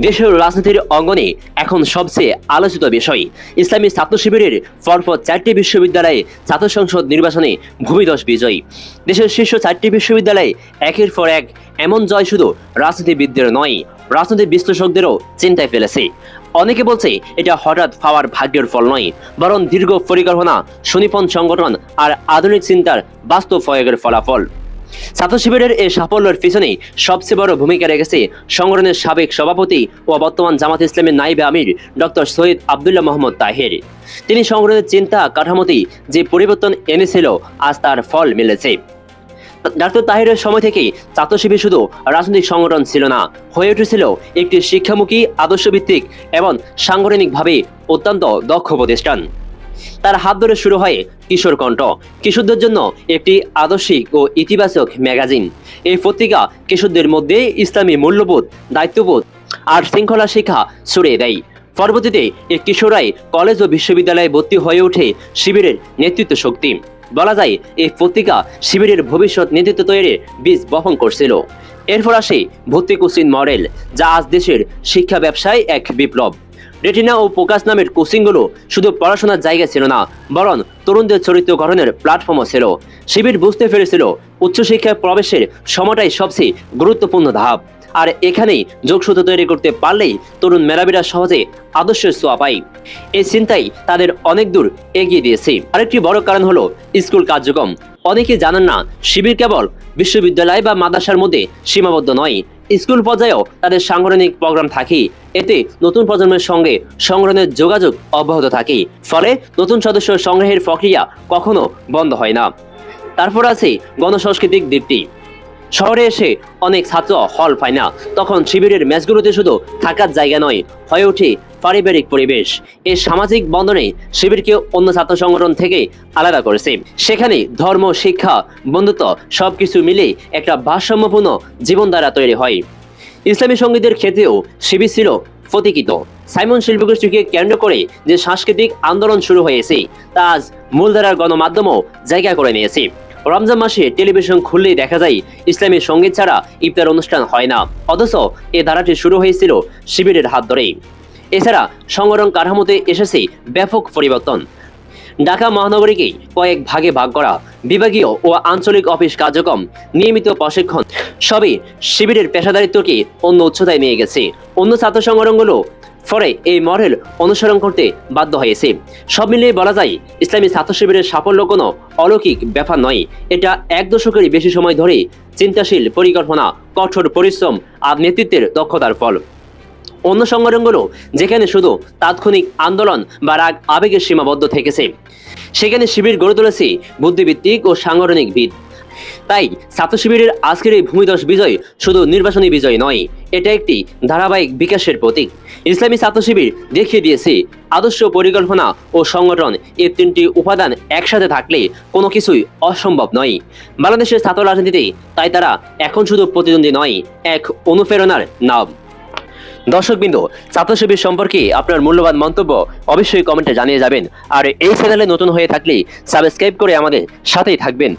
দেশের রাজনীতির অঙ্গনে এখন সবচেয়ে আলোচিত বিষয়। ইসলামী ছাত্র শিবিরের পরপর চারটি বিশ্ববিদ্যালয়ে ছাত্র সংসদ নির্বাচনে ভূমিদশ বিজয়ী। দেশের শীর্ষ চারটি বিশ্ববিদ্যালয়ে একের পর এক এমন জয় শুধু রাজনীতিবিদদের নয়, রাজনৈতিক বিশ্লেষকদেরও চিন্তায় ফেলেছে। অনেকে বলছে এটা হঠাৎ পাওয়ার ভাগ্যের ফল নয়, বরং দীর্ঘ পরিকল্পনা, সুনিপন সংগঠন আর আধুনিক চিন্তার বাস্তব প্রয়োগের ফলাফল। ছাত্র শিবিরের এই সাফল্যের পিছনে সবচেয়ে বড় ভূমিকা রেখেছে সংগঠনের সাবেক সভাপতি ও বর্তমান জামাত ইসলামের নাইবে আমির ডক্টর সৈয়দ আবদুল্লাহ মোহাম্মদ তাহের। তিনি সংগঠনের চিন্তা কাঠামোতেই যে পরিবর্তন এনেছিল, আজ তার ফল মিলেছে। ডাক্তার তাহিরের সময় থেকেই ছাত্র শিবির শুধু রাজনৈতিক সংগঠন ছিল না, হয়ে উঠেছিল একটি শিক্ষামুখী, আদর্শভিত্তিক এবং সাংগঠনিকভাবে অত্যন্ত দক্ষ প্রতিষ্ঠান। তার হাত ধরে শুরু হয় কিশোর কণ্ঠ। কিশোরদের জন্য একটি আদর্শিক ও ইতিবাচক ম্যাগাজিন। এই পত্রিকা কিশোরদের মধ্যে ইসলামী মূল্যবোধ, দায়িত্ববোধ আর শৃঙ্খলা শিক্ষা ছড়িয়ে দেয়। পরবর্তীতে এই কিশোরাই কলেজ ও বিশ্ববিদ্যালয়ে ভর্তি হয়ে ওঠে শিবিরের নেতৃত্ব শক্তি। বলা যায়, এই পত্রিকা শিবিরের ভবিষ্যৎ নেতৃত্ব তৈরির বীজ বপন করছিল। এরপর আসে ভর্তি কোচিং মডেল, যা আজ দেশের শিক্ষা ব্যবসায় এক বিপ্লব। রেটিনা ও পোকাস নামের কোচিংগুলো শুধু পড়াশোনার জায়গা ছিল না, বরং তরুণদের চরিত্র গঠনের প্ল্যাটফর্মও ছিল। শিবির বুঝতে পেরেছিল, উচ্চশিক্ষায় প্রবেশের সময়টাই সবচেয়ে গুরুত্বপূর্ণ ধাপ। আর এখানেই যোগসূত্র তৈরি করতে পারলেই তরুণ মেলাবিরা সহজে আদর্শের ছোঁয়া পায়। এই চিন্তাই তাদের অনেক দূর এগিয়ে দিয়েছে। আরেকটি বড় কারণ হলো স্কুল কার্যক্রম। অনেকে জানেন না, শিবির কেবল বিশ্ববিদ্যালয় বা মাদ্রাসার মধ্যে সীমাবদ্ধ নয়। স্কুল পর্যায়েও তাদের সাংগঠনিক প্রোগ্রাম থাকে। এতে নতুন প্রজন্মের সঙ্গে সংগ্রহের যোগাযোগ অব্যাহত থাকে। ফলে নতুন সদস্য সংগ্রহের প্রক্রিয়া কখনো বন্ধ হয় না। তারপর আছে গণসাংস্কৃতিক দিকটি। শহরে এসে অনেক ছাত্র হল পায় না। তখন শিবিরের ম্যাচগুলোতে শুধু থাকার জায়গা নয়, হয়ে ওঠে পারিবারিক পরিবেশ। এই সামাজিক বন্ধনে শিবিরকে অন্য ছাত্র সংগঠন থেকে আলাদা করেছে। সেখানে ধর্ম, শিক্ষা, বন্ধুত্ব সবকিছু মিলে একটা ভারসাম্যপূর্ণ জীবনধারা তৈরি হয়। ইসলামী সঙ্গীতের ক্ষেত্রেও শিবির ছিল প্রতীকিত। সাইমন শিল্পগোষ্ঠীকে কেন্দ্র করে যে সাংস্কৃতিক আন্দোলন শুরু হয়েছে, তা আজ মূলধারার গণমাধ্যমও জায়গা করে নিয়েছে। রমজান মাসে টেলিভিশন খুললেই দেখা যায় ইসলামী সংগীত ছাড়া ইফতার অনুষ্ঠান হয় না। অথচ এ ধারাটি শুরু হয়েছিল শিবিরের হাত ধরেই। এছাড়া সংগঠন কাঠামোতে এসেছে ব্যাপক পরিবর্তন। ঢাকা মহানগরীকে কয়েক ভাগে ভাগ করা বিভাগীয় ও আঞ্চলিক অফিস কার্যক্রম, নিয়মিত প্রশিক্ষণ, সবই শিবিরের পেশাদারিত্বকে অন্য উচ্চতায় নিয়ে গেছে। অন্য ছাত্র সংগঠনগুলো ফলে এই মডেল অনুসরণ করতে বাধ্য হয়েছে। সব মিলিয়ে বলা যায়, ইসলামী ছাত্র শিবিরের সাফল্য কোনো অলৌকিক ব্যাপার নয়। এটা এক দশকেরই বেশি সময় ধরে চিন্তাশীল পরিকল্পনা, কঠোর পরিশ্রম আর নেতৃত্বের দক্ষতার ফল। অন্য সংগঠনগুলো, যেখানে শুধু তাৎক্ষণিক আন্দোলন বা রাগ আবেগের সীমাবদ্ধ থেকেছে। সেখানে শিবির গড়ে তুলেছে বুদ্ধিভিত্তিক ও সাংগঠনিক ভিত। তাই ছাত্র শিবিরের আজকের এই ভূমিদশ বিজয় শুধু নির্বাচনী বিজয় নয়, এটা একটি ধারাবাহিক বিকাশের প্রতীক। ইসলামী ছাত্র শিবির দেখিয়ে দিয়েছে আদর্শ পরিকল্পনা ও সংগঠন এই তিনটি উপাদান একসাথে থাকলে কোনো কিছুই অসম্ভব নয়। বাংলাদেশের ছাত্র রাজনীতিতে তাই তারা এখন শুধু প্রতিদ্বন্দ্বী নয়, এক অনুপ্রেরণার নাম। দর্শকবৃন্দ বিন্দু শিবির সম্পর্কে আপনার মূল্যবান মন্তব্য অবশ্যই কমেন্টে জানিয়ে যাবেন। আর এই চ্যানেলে নতুন হয়ে থাকলে সাবস্ক্রাইব করে আমাদের সাথেই থাকবেন।